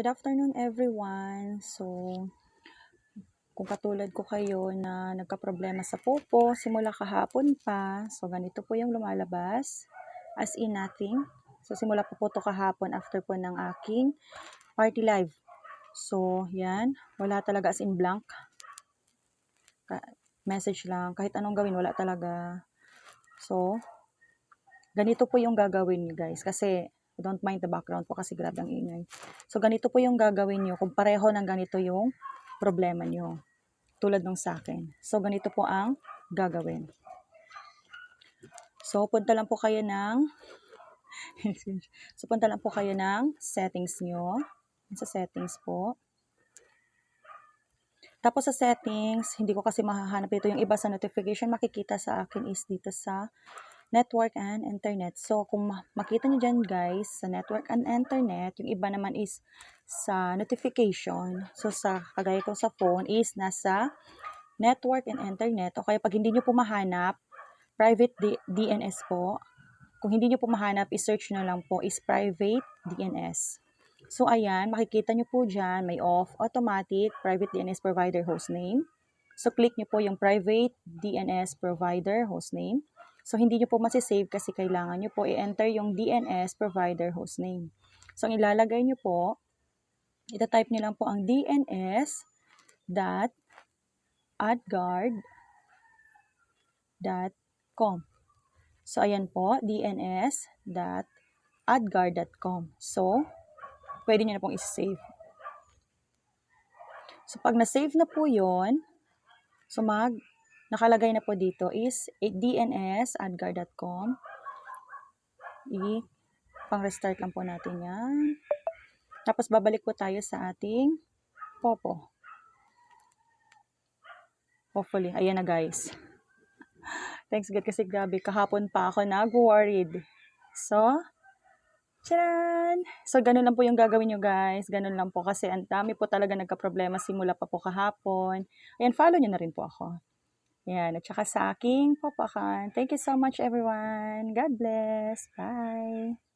Good afternoon everyone. So, kung katulad ko kayo na nagka-problema sa popo simula kahapon pa, so ganito po yung lumalabas. As in nothing. So, simula po po to kahapon after po ng aking party live. So, yan. Wala talaga as in blank. Ka- message lang. Kahit anong gawin, wala talaga. So, ganito po yung gagawin nyo guys. Kasi, I don't mind the background po kasi grabe ang ingay. So, ganito po yung gagawin nyo kung pareho ng ganito yung problema nyo. Tulad nung sa akin. So, ganito po ang gagawin. So, punta lang po kayo ng so, punta lang po kayo ng settings nyo. Sa settings po. Tapos sa settings, hindi ko kasi mahahanap ito. Yung iba sa notification, makikita sa akin is dito sa network and internet. So, kung ma- makita nyo dyan guys, sa network and internet, yung iba naman is sa notification. So, sa kagaya ko sa phone is nasa network and internet. O kaya pag hindi nyo po mahanap, private D- DNS po. Kung hindi nyo po mahanap, i-search nyo lang po is private DNS. So, ayan, makikita nyo po dyan, may off, automatic, private DNS provider hostname. So, click nyo po yung private DNS provider hostname. So, hindi nyo po masisave kasi kailangan nyo po i-enter yung DNS provider hostname. So, ang ilalagay nyo po, ita-type nyo lang po ang DNS. So, ayan po, dns.adguard.com. So, pwede nyo na pong i-save. So, pag na-save na po yon so mag, nakalagay na po dito is dns.adguard.com. I, pang-restart lang po natin yan. Tapos, babalik po tayo sa ating Popo. Hopefully, ayan na guys. Thanks God kasi grabe, kahapon pa ako nag-worried. So, Charan! So, ganun lang po yung gagawin nyo guys. Ganun lang po kasi ang dami po talaga nagka-problema simula pa po kahapon. Ayan, follow nyo na rin po ako. Ayan, at saka sa aking papakan. Thank you so much everyone. God bless. Bye!